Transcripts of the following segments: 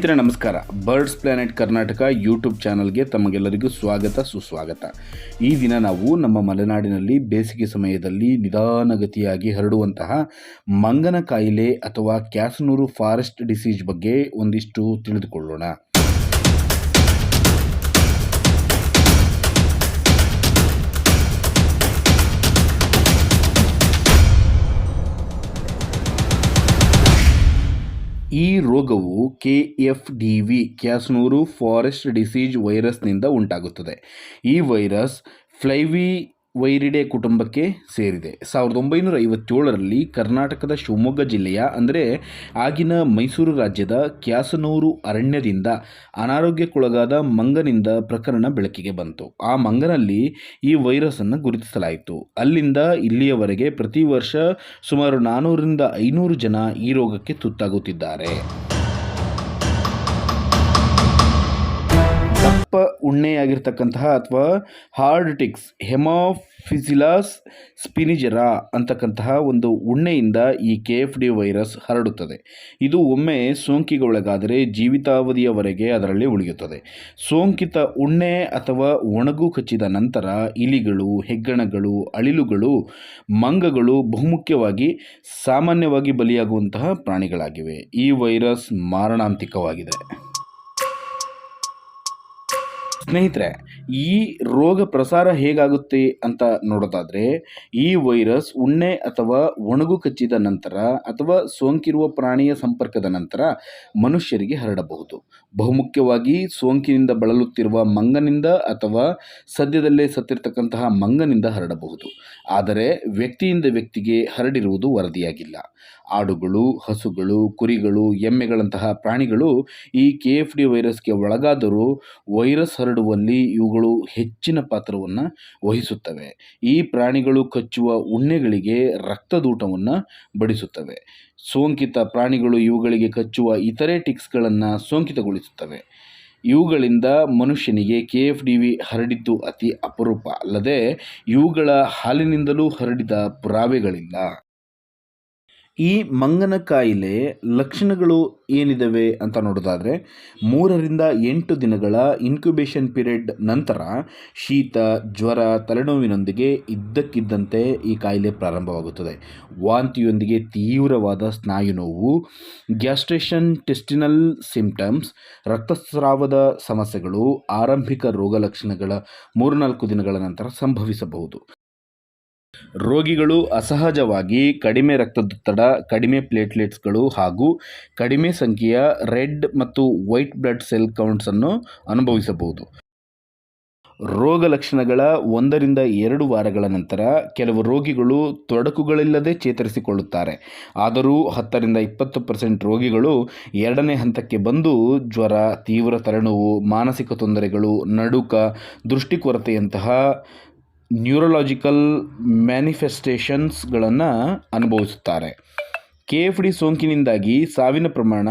ಸ್ನೇಹಿತರೆ, ನಮಸ್ಕಾರ. Birds planet Karnataka YouTube ಚಾನಲ್ಗೆ ತಮಗೆಲ್ಲರಿಗೂ ಸ್ವಾಗತ, ಸುಸ್ವಾಗತ. ಈ ದಿನ ನಾವು ನಮ್ಮ ಮಲೆನಾಡಿನಲ್ಲಿ ಬೇಸಿಗೆ ಸಮಯದಲ್ಲಿ ನಿಧಾನಗತಿಯಾಗಿ ಹರಡುವಂತಹ ಮಂಗನ ಕಾಯಿಲೆ ಅಥವಾ ಕ್ಯಾಸನೂರು ಫಾರೆಸ್ಟ್ ಡಿಸೀಸ್ ಬಗ್ಗೆ ಒಂದಿಷ್ಟು ತಿಳಿದುಕೊಳ್ಳೋಣ. ರೋಗವು K F D V Kyasanur forest disease ವೈರಸ್ನಿಂದ ಉಂಟಾಗುತ್ತದೆ. ಈ ವೈರಸ್ ಫ್ಲೈವಿ ವೈರಿಡೆ ಕುಟುಂಬಕ್ಕೆ ಸೇರಿದೆ. ಸಾವಿರದ ಒಂಬೈನೂರ ಐವತ್ತೇಳರಲ್ಲಿ ಕರ್ನಾಟಕದ ಶಿವಮೊಗ್ಗ ಜಿಲ್ಲೆಯ, ಅಂದರೆ ಆಗಿನ ಮೈಸೂರು ರಾಜ್ಯದ ಕ್ಯಾಸನೂರು ಅರಣ್ಯದಿಂದ ಅನಾರೋಗ್ಯಕ್ಕೊಳಗಾದ ಮಂಗನಿಂದ ಪ್ರಕರಣ ಬೆಳಕಿಗೆ ಬಂತು. ಆ ಮಂಗನಲ್ಲಿ ಈ ವೈರಸ್ಸನ್ನು ಗುರುತಿಸಲಾಯಿತು. ಅಲ್ಲಿಂದ ಇಲ್ಲಿಯವರೆಗೆ ಪ್ರತಿ ವರ್ಷ ಸುಮಾರು ನಾನ್ನೂರರಿಂದ ಐನೂರು ಜನ ಈ ರೋಗಕ್ಕೆ ತುತ್ತಾಗುತ್ತಿದ್ದಾರೆ. ದಪ್ಪ ಉಣ್ಣೆಯಾಗಿರ್ತಕ್ಕಂತಹ ಅಥವಾ ಹಾರ್ಡ್ ಟಿಕ್ಸ್ ಹೆಮಾಫಿಸಿಲಾಸ್ ಸ್ಪಿನಿಜೆರಾ ಅಂತಕ್ಕಂತಹ ಒಂದು ಉಣ್ಣೆಯಿಂದ ಈ ಕೆ ಎಫ್ ಡಿ ವೈರಸ್ ಹರಡುತ್ತದೆ. ಇದು ಒಮ್ಮೆ ಸೋಂಕಿಗೆ ಒಳಗಾದರೆ ಜೀವಿತಾವಧಿಯವರೆಗೆ ಅದರಲ್ಲಿ ಉಳಿಯುತ್ತದೆ. ಸೋಂಕಿತ ಉಣ್ಣೆ ಅಥವಾ ಒಣಗು ಕಚ್ಚಿದ ನಂತರ ಇಲಿಗಳು, ಹೆಗ್ಗಣಗಳು, ಅಳಿಲುಗಳು, ಮಂಗಗಳು ಬಹುಮುಖ್ಯವಾಗಿ ಸಾಮಾನ್ಯವಾಗಿ ಬಲಿಯಾಗುವಂತಹ ಪ್ರಾಣಿಗಳಾಗಿವೆ. ಈ ವೈರಸ್ ಮಾರಣಾಂತಿಕವಾಗಿದೆ. ಸ್ನೇಹಿತರೆ, ಈ ರೋಗ ಪ್ರಸಾರ ಹೇಗಾಗುತ್ತೆ ಅಂತ ನೋಡೋದಾದರೆ, ಈ ವೈರಸ್ ಉಣ್ಣೆ ಅಥವಾ ಒಣಗು ಕಚ್ಚಿದ ನಂತರ ಅಥವಾ ಸೋಂಕಿರುವ ಪ್ರಾಣಿಯ ಸಂಪರ್ಕದ ನಂತರ ಮನುಷ್ಯರಿಗೆ ಹರಡಬಹುದು. ಬಹುಮುಖ್ಯವಾಗಿ ಸೋಂಕಿನಿಂದ ಬಳಲುತ್ತಿರುವ ಮಂಗನಿಂದ ಅಥವಾ ಸದ್ಯದಲ್ಲೇ ಸತ್ತಿರ್ತಕ್ಕಂತಹ ಮಂಗನಿಂದ ಹರಡಬಹುದು. ಆದರೆ ವ್ಯಕ್ತಿಯಿಂದ ವ್ಯಕ್ತಿಗೆ ಹರಡಿರುವುದು ವರದಿಯಾಗಿಲ್ಲ. ಆಡುಗಳು, ಹಸುಗಳು, ಕುರಿಗಳು, ಎಮ್ಮೆಗಳಂತಹ ಪ್ರಾಣಿಗಳು ಈ ಕೆ ಎಫ್ ಡಿ ವೈರಸ್ಗೆ ಒಳಗಾದರೂ ವೈರಸ್ ಹರಡುವಲ್ಲಿ ಇವುಗಳು ಹೆಚ್ಚಿನ ಪಾತ್ರವನ್ನು ವಹಿಸುತ್ತವೆ. ಈ ಪ್ರಾಣಿಗಳು ಕಚ್ಚುವ ಉಣ್ಣೆಗಳಿಗೆ ರಕ್ತದೂಟವನ್ನು ಬಡಿಸುತ್ತವೆ. ಸೋಂಕಿತ ಪ್ರಾಣಿಗಳು ಇವುಗಳಿಗೆ ಕಚ್ಚುವ ಇತರೆ ಟಿಕ್ಸ್ಗಳನ್ನು ಸೋಂಕಿತಗೊಳಿಸುತ್ತವೆ. ಇವುಗಳಿಂದ ಮನುಷ್ಯನಿಗೆ ಕೆ ಎಫ್ ಡಿ ವಿ ಹರಡಿದ್ದು ಅತಿ ಅಪರೂಪ, ಅಲ್ಲದೆ ಇವುಗಳ ಹಾಲಿನಿಂದಲೂ ಹರಡಿದ ಪುರಾವೆಗಳಿಲ್ಲ. ಈ ಮಂಗನ ಕಾಯಿಲೆ ಲಕ್ಷಣಗಳು ಏನಿದ್ದಾವೆ ಅಂತ ನೋಡೋದಾದರೆ, ಮೂರರಿಂದ ಎಂಟು ದಿನಗಳ ಇನ್ಕ್ಯುಬೇಷನ್ ಪೀರಿಯಡ್ ನಂತರ ಶೀತ, ಜ್ವರ, ತಲೆನೋವಿನೊಂದಿಗೆ ಇದ್ದಕ್ಕಿದ್ದಂತೆ ಈ ಕಾಯಿಲೆ ಪ್ರಾರಂಭವಾಗುತ್ತದೆ. ವಾಂತಿಯೊಂದಿಗೆ ತೀವ್ರವಾದ ಸ್ನಾಯು ನೋವು, ಗ್ಯಾಸ್ಟ್ರೇಷನ್ ಟೆಸ್ಟಿನಲ್ ಸಿಂಪ್ಟಮ್ಸ್, ರಕ್ತಸ್ರಾವದ ಸಮಸ್ಯೆಗಳು, ಆರಂಭಿಕ ರೋಗ ಲಕ್ಷಣಗಳ ಮೂರ್ನಾಲ್ಕು ದಿನಗಳ ನಂತರ ಸಂಭವಿಸಬಹುದು. ರೋಗಿಗಳು ಅಸಹಜವಾಗಿ ಕಡಿಮೆ ರಕ್ತದೊತ್ತಡ, ಕಡಿಮೆ ಪ್ಲೇಟ್ಲೆಟ್ಸ್ಗಳು ಹಾಗೂ ಕಡಿಮೆ ಸಂಖ್ಯೆಯ ರೆಡ್ ಮತ್ತು ವೈಟ್ ಬ್ಲಡ್ ಸೆಲ್ ಕೌಂಟ್ಸನ್ನು ಅನುಭವಿಸಬಹುದು. ರೋಗ ಲಕ್ಷಣಗಳ ಒಂದರಿಂದ ಎರಡು ವಾರಗಳ ನಂತರ ಕೆಲವು ರೋಗಿಗಳು ತೊಡಕುಗಳಿಲ್ಲದೆ ಚೇತರಿಸಿಕೊಳ್ಳುತ್ತಾರೆ. ಆದರೂ ಹತ್ತರಿಂದ ಇಪ್ಪತ್ತು ಪರ್ಸೆಂಟ್ ರೋಗಿಗಳು ಎರಡನೇ ಹಂತಕ್ಕೆ ಬಂದು ಜ್ವರ, ತೀವ್ರ ತಲೆನೋವು, ಮಾನಸಿಕ ತೊಂದರೆಗಳು, ನಡುಕ, ದೃಷ್ಟಿಕೊರತೆಯಂತಹ ನ್ಯೂರಲಾಜಿಕಲ್ ಮ್ಯಾನಿಫೆಸ್ಟೇಷನ್ಸ್ಗಳನ್ನು ಅನುಭವಿಸುತ್ತಾರೆ. ಕೆ ಎಫ್ ಡಿ ಸೋಂಕಿನಿಂದಾಗಿ ಸಾವಿನ ಪ್ರಮಾಣ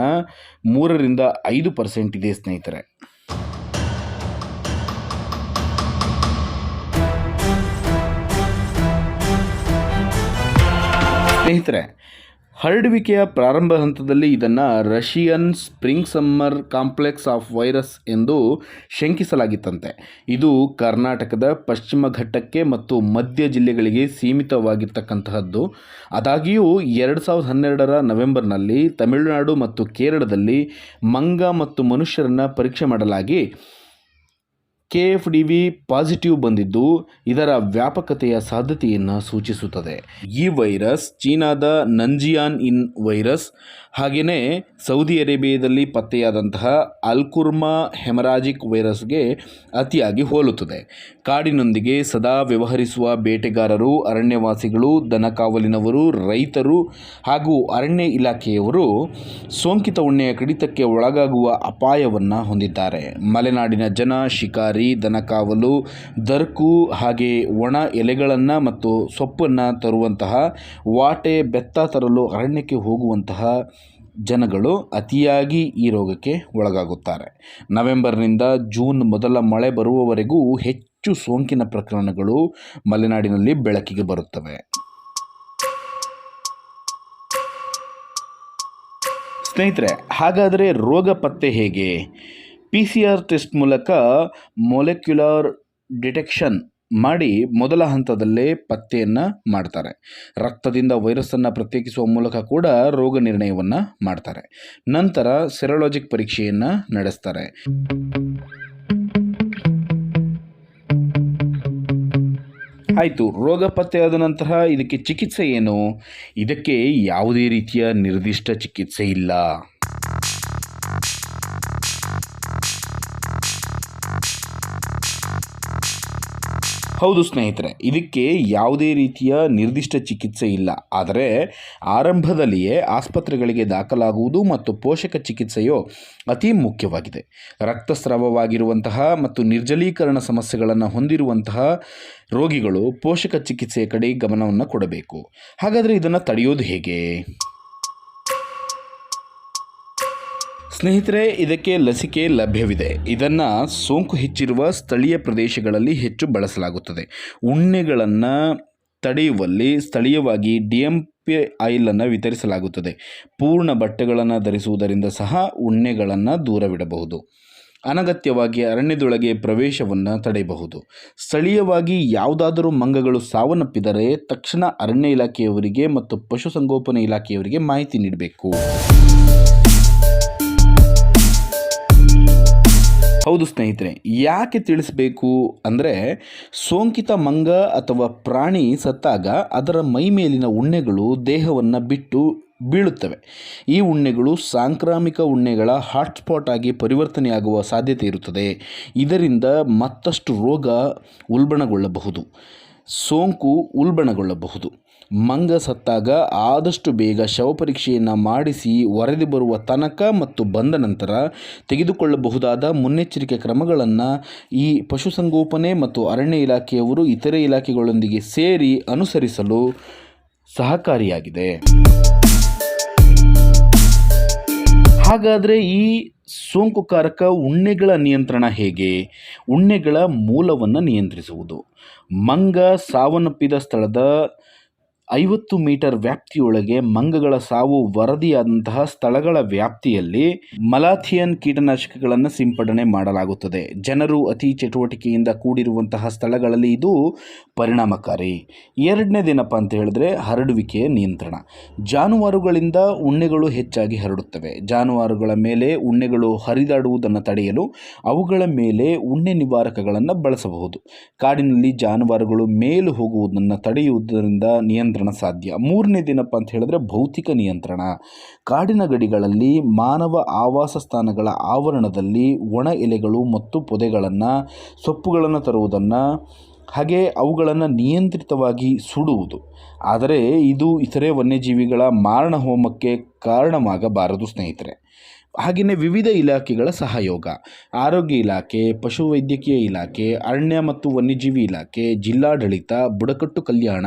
ಮೂರರಿಂದ ಐದು ಪರ್ಸೆಂಟ್ ಇದೆ, ಸ್ನೇಹಿತರೆ. ಸ್ನೇಹಿತರೆ ಹರಡುವಿಕೆಯ ಪ್ರಾರಂಭ ಹಂತದಲ್ಲಿ ಇದನ್ನು Russian spring summer complex of virus ಎಂದು ಶಂಕಿಸಲಾಗಿತ್ತಂತೆ. ಇದು ಕರ್ನಾಟಕದ ಪಶ್ಚಿಮ ಘಟ್ಟಕ್ಕೆ ಮತ್ತು ಮಧ್ಯ ಜಿಲ್ಲೆಗಳಿಗೆ ಸೀಮಿತವಾಗಿರ್ತಕ್ಕಂತಹದ್ದು. ಆದಾಗ್ಯೂ ಎರಡು ಸಾವಿರದ ಹನ್ನೆರಡರ ನವೆಂಬರ್ನಲ್ಲಿ ತಮಿಳುನಾಡು ಮತ್ತು ಕೇರಳದಲ್ಲಿ ಮಂಗ ಮತ್ತು ಮನುಷ್ಯರನ್ನು ಪರೀಕ್ಷೆ ಮಾಡಲಾಗಿ K F D V positive ಬಂದಿದ್ದು ಇದರ ವ್ಯಾಪಕತೆಯ ಸಾಧ್ಯತೆಯನ್ನು ಸೂಚಿಸುತ್ತದೆ. ಈ ವೈರಸ್ ಚೀನಾದ ನಂಜಿಯಾನ್ ಇನ್ ವೈರಸ್ ಹಾಗೆಯೇ ಸೌದಿ ಅರೇಬಿಯಾದಲ್ಲಿ ಪತ್ತೆಯಾದಂತಹ ಅಲ್ಕುರ್ಮಾ ಹೆಮರಾಜಿಕ್ ವೈರಸ್ಗೆ ಅತಿಯಾಗಿ ಹೋಲುತ್ತದೆ. ಕಾಡಿನೊಂದಿಗೆ ಸದಾ ವ್ಯವಹರಿಸುವ ಬೇಟೆಗಾರರು, ಅರಣ್ಯವಾಸಿಗಳು ದನಕಾವಲಿನವರು ರೈತರು ಹಾಗೂ ಅರಣ್ಯ ಇಲಾಖೆಯವರು ಸೋಂಕಿತ ಉಣ್ಣೆಯ ಕಡಿತಕ್ಕೆ ಒಳಗಾಗುವ ಅಪಾಯವನ್ನು ಹೊಂದಿದ್ದಾರೆ. ಮಲೆನಾಡಿನ ಜನ, ಶಿಕಾರಿ ದನಕಾವಲು ದರ್ಕು ಹಾಗೆ ಒಣ ಎಲೆಗಳನ್ನು ಮತ್ತು ಸೊಪ್ಪನ್ನು ತರುವಂತಹ ವಾಟೆ ಬೆತ್ತ ತರಲು ಅರಣ್ಯಕ್ಕೆ ಹೋಗುವಂತಹ ಜನಗಳು ಅತಿಯಾಗಿ ಈ ರೋಗಕ್ಕೆ ಒಳಗಾಗುತ್ತಾರೆ. ನವೆಂಬರ್ನಿಂದ ಜೂನ್ ಮೊದಲ ಮಳೆ ಬರುವವರೆಗೂ ಹೆಚ್ಚು ಸೋಂಕಿನ ಪ್ರಕರಣಗಳು ಮಲೆನಾಡಿನಲ್ಲಿ ಬೆಳಕಿಗೆ ಬರುತ್ತವೆ. ಸ್ನೇಹಿತರೆ, ಹಾಗಾದರೆ ರೋಗ ಪತ್ತೆ ಹೇಗೆ? ಪಿ ಸಿ ಆರ್ ಟೆಸ್ಟ್ ಮೂಲಕ ಮೊಲೆಕ್ಯುಲರ್ ಡಿಟೆಕ್ಷನ್ ಮಾಡಿ ಮೊದಲ ಹಂತದಲ್ಲೇ ಪತ್ತೆಯನ್ನು ಮಾಡ್ತಾರೆ. ರಕ್ತದಿಂದ ವೈರಸ್ಸನ್ನು ಪ್ರತ್ಯೇಕಿಸುವ ಮೂಲಕ ಕೂಡ ರೋಗ ನಿರ್ಣಯವನ್ನು ಮಾಡ್ತಾರೆ. ನಂತರ ಸೆರೊಲಾಜಿಕ್ ಪರೀಕ್ಷೆಯನ್ನು ನಡೆಸ್ತಾರೆ. ಆಯಿತು, ರೋಗ ಪತ್ತೆಯಾದ ನಂತರ ಇದಕ್ಕೆ ಚಿಕಿತ್ಸೆ ಏನು? ಇದಕ್ಕೆ ಯಾವುದೇ ರೀತಿಯ ನಿರ್ದಿಷ್ಟ ಚಿಕಿತ್ಸೆ ಇಲ್ಲ. ಹೌದು ಸ್ನೇಹಿತರೆ, ಇದಕ್ಕೆ ಯಾವುದೇ ರೀತಿಯ ನಿರ್ದಿಷ್ಟ ಚಿಕಿತ್ಸೆ ಇಲ್ಲ. ಆದರೆ ಆರಂಭದಲ್ಲಿಯೇ ಆಸ್ಪತ್ರೆಗಳಿಗೆ ದಾಖಲಾಗುವುದು ಮತ್ತು ಪೋಷಕ ಚಿಕಿತ್ಸೆಯು ಅತಿ ಮುಖ್ಯವಾಗಿದೆ. ರಕ್ತಸ್ರಾವವಾಗಿರುವಂತಹ ಮತ್ತು ನಿರ್ಜಲೀಕರಣ ಸಮಸ್ಯೆಗಳನ್ನು ಹೊಂದಿರುವಂತಹ ರೋಗಿಗಳು ಪೋಷಕ ಚಿಕಿತ್ಸೆಯ ಕಡೆ ಗಮನವನ್ನು ಕೊಡಬೇಕು. ಹಾಗಾದರೆ ಇದನ್ನು ತಡೆಯೋದು ಹೇಗೆ? ಸ್ನೇಹಿತರೆ, ಇದಕ್ಕೆ ಲಸಿಕೆ ಲಭ್ಯವಿದೆ. ಇದನ್ನು ಸೋಂಕು ಹೆಚ್ಚಿರುವ ಸ್ಥಳೀಯ ಪ್ರದೇಶಗಳಲ್ಲಿ ಹೆಚ್ಚು ಬಳಸಲಾಗುತ್ತದೆ. ಉಣ್ಣೆಗಳನ್ನು ತಡೆಯುವಲ್ಲಿ ಸ್ಥಳೀಯವಾಗಿ ಡಿ ಎಂ ಪಿ ಆಯಿಲನ್ನು ವಿತರಿಸಲಾಗುತ್ತದೆ. ಪೂರ್ಣ ಬಟ್ಟೆಗಳನ್ನು ಧರಿಸುವುದರಿಂದ ಸಹ ಉಣ್ಣೆಗಳನ್ನು ದೂರವಿಡಬಹುದು. ಅನಗತ್ಯವಾಗಿ ಅರಣ್ಯದೊಳಗೆ ಪ್ರವೇಶವನ್ನು ತಡೆಯಬಹುದು. ಸ್ಥಳೀಯವಾಗಿ ಯಾವುದಾದರೂ ಮಂಗಗಳು ಸಾವನ್ನಪ್ಪಿದರೆ ತಕ್ಷಣ ಅರಣ್ಯ ಇಲಾಖೆಯವರಿಗೆ ಮತ್ತು ಪಶುಸಂಗೋಪನೆ ಇಲಾಖೆಯವರಿಗೆ ಮಾಹಿತಿ ನೀಡಬೇಕು. ಹೌದು ಸ್ನೇಹಿತರೆ, ಯಾಕೆ ತಿಳಿಸಬೇಕು ಅಂದರೆ ಸೋಂಕಿತ ಮಂಗ ಅಥವಾ ಪ್ರಾಣಿ ಸತ್ತಾಗ ಅದರ ಮೈ ಮೇಲಿನ ಉಣ್ಣೆಗಳು ದೇಹವನ್ನು ಬಿಟ್ಟು ಬೀಳುತ್ತವೆ. ಈ ಉಣ್ಣೆಗಳು ಸಾಂಕ್ರಾಮಿಕ ಉಣ್ಣೆಗಳ ಹಾಟ್ಸ್ಪಾಟ್ ಆಗಿ ಪರಿವರ್ತನೆಯಾಗುವ ಸಾಧ್ಯತೆ ಇರುತ್ತದೆ. ಇದರಿಂದ ಮತ್ತಷ್ಟು ರೋಗ ಉಲ್ಬಣಗೊಳ್ಳಬಹುದು. ಸೋಂಕು ಉಲ್ಬಣಗೊಳ್ಳಬಹುದು. ಮಂಗ ಸತ್ತಾಗ ಆದಷ್ಟು ಬೇಗ ಶವಪರೀಕ್ಷೆಯನ್ನು ಮಾಡಿಸಿ ವರದಿ ಬರುವ ತನಕ ಮತ್ತು ಬಂದ ನಂತರ ತೆಗೆದುಕೊಳ್ಳಬಹುದಾದ ಮುನ್ನೆಚ್ಚರಿಕೆ ಕ್ರಮಗಳನ್ನು ಈ ಪಶುಸಂಗೋಪನೆ ಮತ್ತು ಅರಣ್ಯ ಇಲಾಖೆಯವರು ಇತರೆ ಇಲಾಖೆಗಳೊಂದಿಗೆ ಸೇರಿ ಅನುಸರಿಸಲು ಸಹಕಾರಿಯಾಗಿದೆ. ಹಾಗಾದರೆ ಈ ಸೋಂಕುಕಾರಕ ಉಣ್ಣೆಗಳ ನಿಯಂತ್ರಣ ಹೇಗೆ? ಉಣ್ಣೆಗಳ ಮೂಲವನ್ನು ನಿಯಂತ್ರಿಸುವುದು. ಮಂಗ ಸಾವನ್ನಪ್ಪಿದ ಸ್ಥಳದ ಐವತ್ತು ಮೀಟರ್ ವ್ಯಾಪ್ತಿಯೊಳಗೆ ಮಂಗಗಳ ಸಾವು ವರದಿಯಾದಂತಹ ಸ್ಥಳಗಳ ವ್ಯಾಪ್ತಿಯಲ್ಲಿ ಮಲಾಥಿಯನ್ ಕೀಟನಾಶಕಗಳನ್ನು ಸಿಂಪಡಣೆ ಮಾಡಲಾಗುತ್ತದೆ. ಜನರು ಅತಿ ಚಟುವಟಿಕೆಯಿಂದ ಕೂಡಿರುವಂತಹ ಸ್ಥಳಗಳಲ್ಲಿ ಇದು ಪರಿಣಾಮಕಾರಿ. ಎರಡನೇ ದಿನಪ್ಪ ಅಂತ ಹೇಳಿದ್ರೆ ಹರಡುವಿಕೆಯ ನಿಯಂತ್ರಣ. ಜಾನುವಾರುಗಳಿಂದ ಉಣ್ಣೆಗಳು ಹೆಚ್ಚಾಗಿ ಹರಡುತ್ತವೆ. ಜಾನುವಾರುಗಳ ಮೇಲೆ ಉಣ್ಣೆಗಳು ಹರಿದಾಡುವುದನ್ನು ತಡೆಯಲು ಅವುಗಳ ಮೇಲೆ ಉಣ್ಣೆ ನಿವಾರಕಗಳನ್ನು ಬಳಸಬಹುದು. ಕಾಡಿನಲ್ಲಿ ಜಾನುವಾರುಗಳು ಮೇಲು ಹೋಗುವುದನ್ನು ತಡೆಯುವುದರಿಂದ ನಿಯಂತ್ರಣ ಸಾಧ್ಯ. ಮೂರನೇ ದಿನಪ್ಪ ಅಂತ ಹೇಳಿದ್ರೆ ಭೌತಿಕ ನಿಯಂತ್ರಣ. ಕಾಡಿನ ಗಡಿಗಳಲ್ಲಿ ಮಾನವ ಆವಾಸ ಸ್ಥಾನಗಳ ಆವರಣದಲ್ಲಿ ಒಣ ಎಲೆಗಳು ಮತ್ತು ಪೊದೆಗಳನ್ನು, ಸೊಪ್ಪುಗಳನ್ನು ತರುವುದನ್ನು, ಹಾಗೆ ಅವುಗಳನ್ನು ನಿಯಂತ್ರಿತವಾಗಿ ಸುಡುವುದು. ಆದರೆ ಇದು ಇತರೆ ವನ್ಯಜೀವಿಗಳ ಮಾರಣ ಹೋಮಕ್ಕೆ ಕಾರಣವಾಗಬಾರದು ಸ್ನೇಹಿತರೆ. ಹಾಗೆಯೇ ವಿವಿಧ ಇಲಾಖೆಗಳ ಸಹಯೋಗ. ಆರೋಗ್ಯ ಇಲಾಖೆ, ಪಶುವೈದ್ಯಕೀಯ ಇಲಾಖೆ, ಅರಣ್ಯ ಮತ್ತು ವನ್ಯಜೀವಿ ಇಲಾಖೆ, ಜಿಲ್ಲಾಡಳಿತ, ಬುಡಕಟ್ಟು ಕಲ್ಯಾಣ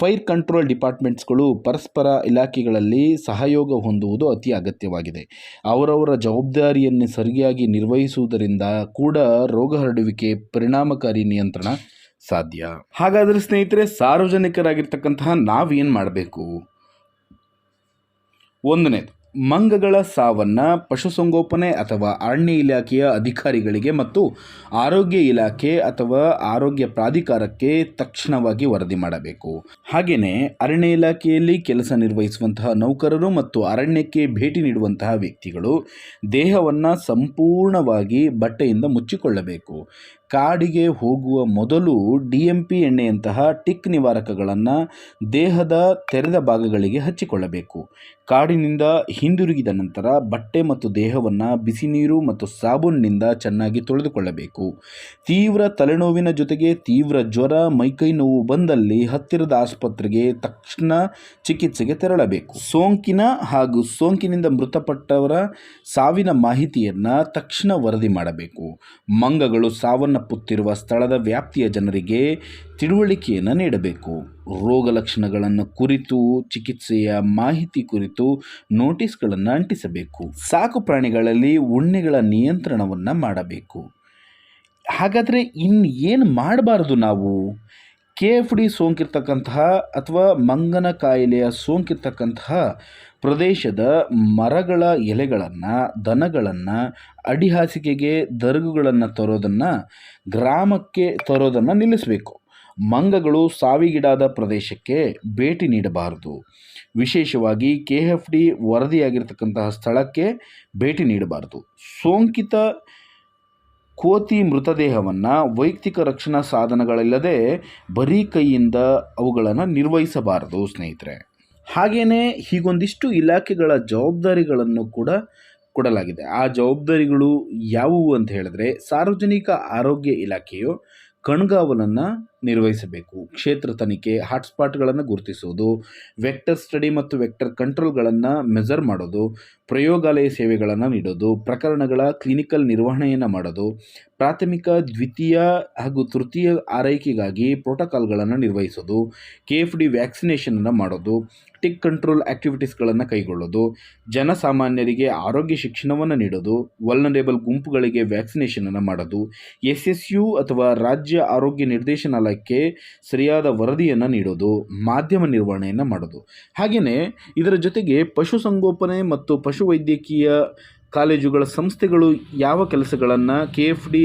ಫೈರ್ ಕಂಟ್ರೋಲ್ ಡಿಪಾರ್ಟ್ಮೆಂಟ್ಸ್ಗಳು ಪರಸ್ಪರ ಇಲಾಖೆಗಳಲ್ಲಿ ಸಹಯೋಗ ಹೊಂದುವುದು ಅತಿ ಅಗತ್ಯವಾಗಿದೆ. ಅವರವರ ಜವಾಬ್ದಾರಿಯನ್ನು ಸರಿಯಾಗಿ ನಿರ್ವಹಿಸುವುದರಿಂದ ಕೂಡ ರೋಗ ಹರಡುವಿಕೆ ಪರಿಣಾಮಕಾರಿ ನಿಯಂತ್ರಣ ಸಾಧ್ಯ. ಹಾಗಾದರೆ ಸ್ನೇಹಿತರೆ, ಸಾರ್ವಜನಿಕರಾಗಿರ್ತಕ್ಕಂತಹ ನಾವೇನು ಮಾಡಬೇಕು? ಒಂದನೇದು ಮಂಗಗಳ ಸಾವನ್ನು ಪಶುಸಂಗೋಪನೆ ಅಥವಾ ಅರಣ್ಯ ಇಲಾಖೆಯ ಅಧಿಕಾರಿಗಳಿಗೆ ಮತ್ತು ಆರೋಗ್ಯ ಇಲಾಖೆ ಅಥವಾ ಆರೋಗ್ಯ ಪ್ರಾಧಿಕಾರಕ್ಕೆ ತಕ್ಷಣವಾಗಿ ವರದಿ ಮಾಡಬೇಕು. ಹಾಗೆಯೇ ಅರಣ್ಯ ಇಲಾಖೆಯಲ್ಲಿ ಕೆಲಸ ನಿರ್ವಹಿಸುವಂತಹ ನೌಕರರು ಮತ್ತು ಅರಣ್ಯಕ್ಕೆ ಭೇಟಿ ನೀಡುವಂತಹ ವ್ಯಕ್ತಿಗಳು ದೇಹವನ್ನು ಸಂಪೂರ್ಣವಾಗಿ ಬಟ್ಟೆಯಿಂದ ಮುಚ್ಚಿಕೊಳ್ಳಬೇಕು. ಕಾಡಿಗೆ ಹೋಗುವ ಮೊದಲು ಡಿ ಎಂ ಪಿ ಎಣ್ಣೆಯಂತಹ ಟಿಕ್ ನಿವಾರಕಗಳನ್ನು ದೇಹದ ತೆರೆದ ಭಾಗಗಳಿಗೆ ಹಚ್ಚಿಕೊಳ್ಳಬೇಕು. ಕಾಡಿನಿಂದ ಹಿಂದಿರುಗಿದ ನಂತರ ಬಟ್ಟೆ ಮತ್ತು ದೇಹವನ್ನು ಬಿಸಿ ನೀರು ಮತ್ತು ಸಾಬೂನಿನಿಂದ ಚೆನ್ನಾಗಿ ತೊಳೆದುಕೊಳ್ಳಬೇಕು. ತೀವ್ರ ತಲೆನೋವಿನ ಜೊತೆಗೆ ತೀವ್ರ ಜ್ವರ ಮೈಕೈ ನೋವು ಬಂದಲ್ಲಿ ಹತ್ತಿರದ ಆಸ್ಪತ್ರೆಗೆ ತಕ್ಷಣ ಚಿಕಿತ್ಸೆಗೆ ತೆರಳಬೇಕು. ಸೋಂಕಿನ ಹಾಗೂ ಸೋಂಕಿನಿಂದ ಮೃತಪಟ್ಟವರ ಸಾವಿನ ಮಾಹಿತಿಯನ್ನು ತಕ್ಷಣ ವರದಿ ಮಾಡಬೇಕು. ಮಂಗಗಳು ಸಾವನ್ನಪ್ಪುತ್ತಿರುವ ಸ್ಥಳದ ವ್ಯಾಪ್ತಿಯ ಜನರಿಗೆ ತಿಳುವಳಿಕೆಯನ್ನು ನೀಡಬೇಕು. ರೋಗ ಲಕ್ಷಣಗಳನ್ನು ಕುರಿತು, ಚಿಕಿತ್ಸೆಯ ಮಾಹಿತಿ ಕುರಿತು ನೋಟಿಸ್ಗಳನ್ನು ಅಂಟಿಸಬೇಕು. ಸಾಕು ಪ್ರಾಣಿಗಳಲ್ಲಿ ಉಣ್ಣೆಗಳ ನಿಯಂತ್ರಣವನ್ನು ಮಾಡಬೇಕು. ಹಾಗಾದರೆ ಇನ್ನು ಏನು ಮಾಡಬಾರದು ನಾವು? ಕೆ ಎಫ್ ಡಿ ಸೋಂಕಿರ್ತಕ್ಕಂತಹ ಅಥವಾ ಮಂಗನ ಕಾಯಿಲೆಯ ಸೋಂಕಿರ್ತಕ್ಕಂತಹ ಪ್ರದೇಶದ ಮರಗಳ ಎಲೆಗಳನ್ನು, ದನಗಳನ್ನು ಅಡಿಹಾಸಿಗೆಗೆ ದರ್ಗುಗಳನ್ನು ತರೋದನ್ನು, ಗ್ರಾಮಕ್ಕೆ ತರೋದನ್ನು ನಿಲ್ಲಿಸಬೇಕು. ಮಂಗಗಳು ಸಾವಿಗೀಡಾದ ಪ್ರದೇಶಕ್ಕೆ ಭೇಟಿ ನೀಡಬಾರದು. ವಿಶೇಷವಾಗಿ ಕೆ ಎಫ್ ಡಿ ವರದಿಯಾಗಿರ್ತಕ್ಕಂತಹ ಸ್ಥಳಕ್ಕೆ ಭೇಟಿ ನೀಡಬಾರದು. ಸೋಂಕಿತ ಕೋತಿ ಮೃತದೇಹವನ್ನು ವೈಯಕ್ತಿಕ ರಕ್ಷಣಾ ಸಾಧನಗಳಿಲ್ಲದೆ ಬರೀ ಕೈಯಿಂದ ಅವುಗಳನ್ನು ನಿರ್ವಹಿಸಬಾರದು, ಸ್ನೇಹಿತರೆ. ಹಾಗೆಯೇ ಹೀಗೊಂದಿಷ್ಟು ಇಲಾಖೆಗಳ ಜವಾಬ್ದಾರಿಗಳನ್ನು ಕೂಡ ಕೊಡಲಾಗಿದೆ. ಆ ಜವಾಬ್ದಾರಿಗಳು ಯಾವುವು ಅಂತ ಹೇಳಿದ್ರೆ ಸಾರ್ವಜನಿಕ ಆರೋಗ್ಯ ಇಲಾಖೆಯು ಕಣ್ಗಾವಲನ್ನು ನಿರ್ವಹಿಸಬೇಕು. ಕ್ಷೇತ್ರ ತನಿಖೆ, ಹಾಟ್ಸ್ಪಾಟ್ಗಳನ್ನು ಗುರುತಿಸುವುದು ವೆಕ್ಟರ್ ಸ್ಟಡಿ ಮತ್ತು ವೆಕ್ಟರ್ ಕಂಟ್ರೋಲ್ಗಳನ್ನು ಮೆಜರ್ ಮಾಡೋದು, ಪ್ರಯೋಗಾಲಯ ಸೇವೆಗಳನ್ನು ನೀಡೋದು, ಪ್ರಕರಣಗಳ ಕ್ಲಿನಿಕಲ್ ನಿರ್ವಹಣೆಯನ್ನು ಮಾಡೋದು, ಪ್ರಾಥಮಿಕ, ದ್ವಿತೀಯ ಹಾಗೂ ತೃತೀಯ ಆರೈಕೆಗಾಗಿ ಪ್ರೋಟೋಕಾಲ್ಗಳನ್ನು ನಿರ್ವಹಿಸೋದು ಕೆ ಎಫ್ ಡಿ ವ್ಯಾಕ್ಸಿನೇಷನನ್ನು ಮಾಡೋದು, ಟಿಕ್ ಕಂಟ್ರೋಲ್ ಆ್ಯಕ್ಟಿವಿಟೀಸ್ಗಳನ್ನು ಕೈಗೊಳ್ಳೋದು, ಜನಸಾಮಾನ್ಯರಿಗೆ ಆರೋಗ್ಯ ಶಿಕ್ಷಣವನ್ನು ನೀಡೋದು, ವಲ್ನರೇಬಲ್ ಗುಂಪುಗಳಿಗೆ ವ್ಯಾಕ್ಸಿನೇಷನನ್ನು ಮಾಡೋದು ಎಸ್ ಎಸ್ ಯು ಅಥವಾ ರಾಜ್ಯ ಆರೋಗ್ಯ ನಿರ್ದೇಶನಾಲಯಕ್ಕೆ ಸರಿಯಾದ ವರದಿಯನ್ನು ನೀಡೋದು ಮಾಧ್ಯಮ ನಿರ್ವಹಣೆಯನ್ನು ಮಾಡೋದು. ಹಾಗೆಯೇ ಇದರ ಜೊತೆಗೆ ಪಶುಸಂಗೋಪನೆ ಮತ್ತು ಪಶುವೈದ್ಯಕೀಯ ಕಾಲೇಜುಗಳ ಸಂಸ್ಥೆಗಳು ಯಾವ ಕೆಲಸಗಳನ್ನು ಕೆ ಎಫ್ ಡಿ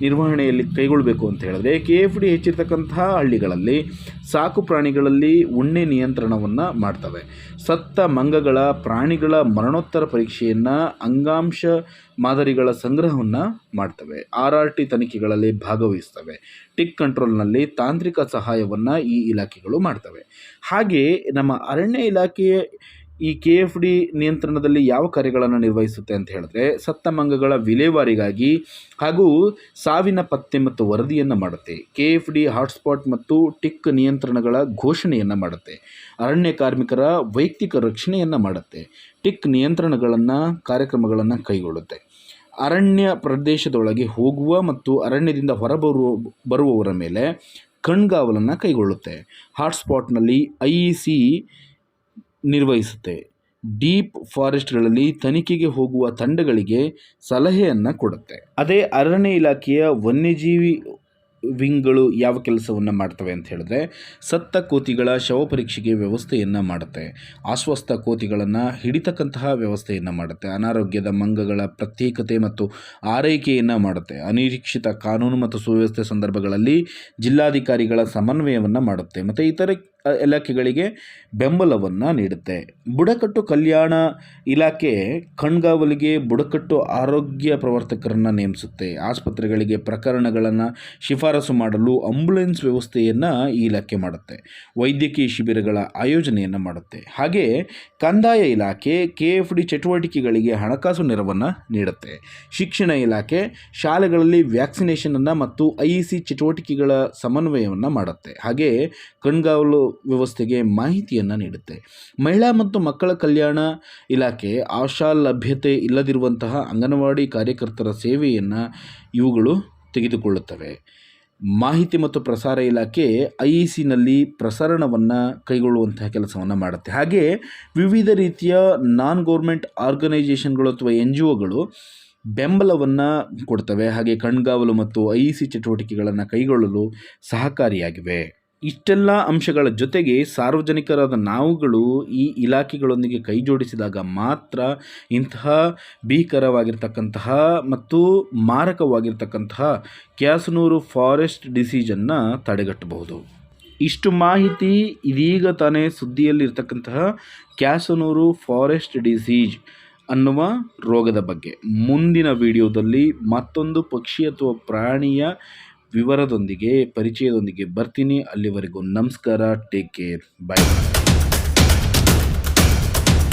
ನಿರ್ವಹಣೆಯಲ್ಲಿ ಕೈಗೊಳ್ಳಬೇಕು ಅಂತ ಹೇಳಿದ್ರೆ ಕೆ ಎಫ್ ಡಿ ಹೆಚ್ಚಿರ್ತಕ್ಕಂತಹ ಹಳ್ಳಿಗಳಲ್ಲಿ ಸಾಕು ಪ್ರಾಣಿಗಳಲ್ಲಿ ಉಣ್ಣೆ ನಿಯಂತ್ರಣವನ್ನು ಮಾಡ್ತವೆ. ಸತ್ತ ಮಂಗಗಳ ಪ್ರಾಣಿಗಳ ಮರಣೋತ್ತರ ಪರೀಕ್ಷೆಯನ್ನು ಅಂಗಾಂಶ ಮಾದರಿಗಳ ಸಂಗ್ರಹವನ್ನು ಮಾಡ್ತವೆ. ಆರ್ ಆರ್ ಟಿ ತನಿಖೆಗಳಲ್ಲಿ ಭಾಗವಹಿಸ್ತವೆ. ಟಿಕ್ ಕಂಟ್ರೋಲ್ನಲ್ಲಿ ತಾಂತ್ರಿಕ ಸಹಾಯವನ್ನು ಈ ಇಲಾಖೆಗಳು ಮಾಡ್ತವೆ. ಹಾಗೆ ನಮ್ಮ ಅರಣ್ಯ ಇಲಾಖೆಯ ಈ ಕೆ ಎಫ್ ಡಿ ನಿಯಂತ್ರಣದಲ್ಲಿ ಯಾವ ಕಾರ್ಯಗಳನ್ನು ನಿರ್ವಹಿಸುತ್ತೆ ಅಂತ ಹೇಳಿದ್ರೆ ಸತ್ತ ಮಂಗಗಳ ವಿಲೇವಾರಿಗಾಗಿ ಹಾಗೂ ಸಾವಿನ ಪತ್ತೆ ಮತ್ತು ವರದಿಯನ್ನು ಮಾಡುತ್ತೆ. ಕೆ ಎಫ್ ಡಿ ಹಾಟ್ಸ್ಪಾಟ್ ಮತ್ತು ಟಿಕ್ ನಿಯಂತ್ರಣಗಳ ಘೋಷಣೆಯನ್ನು ಮಾಡುತ್ತೆ. ಅರಣ್ಯ ಕಾರ್ಮಿಕರ ವೈಯಕ್ತಿಕ ರಕ್ಷಣೆಯನ್ನು ಮಾಡುತ್ತೆ. ಟಿಕ್ ನಿಯಂತ್ರಣಗಳನ್ನು, ಕಾರ್ಯಕ್ರಮಗಳನ್ನು ಕೈಗೊಳ್ಳುತ್ತೆ. ಅರಣ್ಯ ಪ್ರದೇಶದೊಳಗೆ ಹೋಗುವ ಮತ್ತು ಅರಣ್ಯದಿಂದ ಹೊರಬರುವ, ಬರುವವರ ಮೇಲೆ ಕಣ್ಗಾವಲನ್ನು ಕೈಗೊಳ್ಳುತ್ತೆ. ಹಾಟ್ಸ್ಪಾಟ್ನಲ್ಲಿ ಐ ಇ ಸಿ ನಿರ್ವಹಿಸುತ್ತೆ. ಡೀಪ್ ಫಾರೆಸ್ಟ್ಗಳಲ್ಲಿ ತನಿಖೆಗೆ ಹೋಗುವ ತಂಡಗಳಿಗೆ ಸಲಹೆಯನ್ನು ಕೊಡುತ್ತೆ. ಅದೇ ಅರಣ್ಯ ಇಲಾಖೆಯ ವನ್ಯಜೀವಿ ವಿಂಗ್ಗಳು ಯಾವ ಕೆಲಸವನ್ನು ಮಾಡ್ತವೆ ಅಂತ ಹೇಳಿದ್ರೆ, ಸತ್ತ ಕೋತಿಗಳ ಶವ ಪರೀಕ್ಷೆಗೆ ವ್ಯವಸ್ಥೆಯನ್ನು ಮಾಡುತ್ತೆ. ಅಸ್ವಸ್ಥ ಕೋತಿಗಳನ್ನು ಹಿಡಿತಕ್ಕಂತಹ ವ್ಯವಸ್ಥೆಯನ್ನು ಮಾಡುತ್ತೆ. ಅನಾರೋಗ್ಯದ ಮಂಗಗಳ ಪ್ರತ್ಯೇಕತೆ ಮತ್ತು ಆರೈಕೆಯನ್ನು ಮಾಡುತ್ತೆ. ಅನಿರೀಕ್ಷಿತ ಕಾನೂನು ಮತ್ತು ಸುವ್ಯವಸ್ಥೆ ಸಂದರ್ಭಗಳಲ್ಲಿ ಜಿಲ್ಲಾಧಿಕಾರಿಗಳ ಸಮನ್ವಯವನ್ನು ಮಾಡುತ್ತೆ. ಮತ್ತು ಇತರೆ ಇಲಾಖೆಗಳಿಗೆ ಬೆಂಬಲವನ್ನು ನೀಡುತ್ತೆ. ಬುಡಕಟ್ಟು ಕಲ್ಯಾಣ ಇಲಾಖೆ ಕಣ್ಗಾವಲಿಗೆ ಬುಡಕಟ್ಟು ಆರೋಗ್ಯ ಪ್ರವರ್ತಕರನ್ನು ನೇಮಿಸುತ್ತೆ. ಆಸ್ಪತ್ರೆಗಳಿಗೆ ಪ್ರಕರಣಗಳನ್ನು ಶಿಫಾರಸು ಮಾಡಲು ಆಂಬ್ಯುಲೆನ್ಸ್ ವ್ಯವಸ್ಥೆಯನ್ನು ಈ ಇಲಾಖೆ ಮಾಡುತ್ತೆ. ವೈದ್ಯಕೀಯ ಶಿಬಿರಗಳ ಆಯೋಜನೆಯನ್ನು ಮಾಡುತ್ತೆ. ಹಾಗೆ ಕಂದಾಯ ಇಲಾಖೆ ಕೆ ಎಫ್ ಡಿ ಚಟುವಟಿಕೆಗಳಿಗೆ ಹಣಕಾಸು ನೆರವನ್ನು ನೀಡುತ್ತೆ. ಶಿಕ್ಷಣ ಇಲಾಖೆ ಶಾಲೆಗಳಲ್ಲಿ ವ್ಯಾಕ್ಸಿನೇಷನನ್ನು ಮತ್ತು ಐ ಸಿ ಚಟುವಟಿಕೆಗಳ ಸಮನ್ವಯವನ್ನು ಮಾಡುತ್ತೆ. ಹಾಗೆ ಕಣ್ಗಾವಲು ವ್ಯವಸ್ಥೆಗೆ ಮಾಹಿತಿಯನ್ನು ನೀಡುತ್ತೆ. ಮಹಿಳಾ ಮತ್ತು ಮಕ್ಕಳ ಕಲ್ಯಾಣ ಇಲಾಖೆ ಆಶಾ ಲಭ್ಯತೆ ಇಲ್ಲದಿರುವಂತಹ ಅಂಗನವಾಡಿ ಕಾರ್ಯಕರ್ತರ ಸೇವೆಯನ್ನು ಇವುಗಳು ತೆಗೆದುಕೊಳ್ಳುತ್ತವೆ. ಮಾಹಿತಿ ಮತ್ತು ಪ್ರಸಾರ ಇಲಾಖೆ ಐ ಇ ಸಿನಲ್ಲಿ ಪ್ರಸರಣವನ್ನು ಕೈಗೊಳ್ಳುವಂತಹ ಕೆಲಸವನ್ನು ಮಾಡುತ್ತೆ. ಹಾಗೆ ವಿವಿಧ ರೀತಿಯ ನಾನ್ ಗೌರ್ಮೆಂಟ್ ಆರ್ಗನೈಜೇಷನ್ಗಳು ಅಥವಾ ಎನ್ ಜಿ ಒಗಳು ಬೆಂಬಲವನ್ನು ಕೊಡ್ತವೆ. ಹಾಗೆ ಕಣ್ಗಾವಲು ಮತ್ತು ಐ ಇ ಸಿ ಚಟುವಟಿಕೆಗಳನ್ನು ಕೈಗೊಳ್ಳಲು ಸಹಕಾರಿಯಾಗಿವೆ. ಇಷ್ಟೆಲ್ಲ ಅಂಶಗಳ ಜೊತೆಗೆ ಸಾರ್ವಜನಿಕರಾದ ನಾವುಗಳು ಈ ಇಲಾಖೆಗಳೊಂದಿಗೆ ಕೈಜೋಡಿಸಿದಾಗ ಮಾತ್ರ ಇಂತಹ ಭೀಕರವಾಗಿರ್ತಕ್ಕಂತಹ ಮತ್ತು ಮಾರಕವಾಗಿರ್ತಕ್ಕಂತಹ ಕ್ಯಾಸನೂರು ಫಾರೆಸ್ಟ್ ಡಿಸೀಜನ್ನು ತಡೆಗಟ್ಟಬಹುದು. ಇಷ್ಟು ಮಾಹಿತಿ ಇದೀಗ ತಾನೇ ಸುದ್ದಿಯಲ್ಲಿರ್ತಕ್ಕಂತಹ ಕ್ಯಾಸನೂರು ಫಾರೆಸ್ಟ್ ಡಿಸೀಜ್ ಅನ್ನುವ ರೋಗದ ಬಗ್ಗೆ. ಮುಂದಿನ ವಿಡಿಯೋದಲ್ಲಿ ಮತ್ತೊಂದು ಪಕ್ಷಿ ಅಥವಾ ಪ್ರಾಣಿಯ ವಿವರದೊಂದಿಗೆ ಪರಿಚಯದೊಂದಿಗೆ ಬರ್ತೀನಿ. ಅಲ್ಲಿವರೆಗೂ ನಮಸ್ಕಾರ ಟೇಕ್ ಕೇರ್ ಬೈ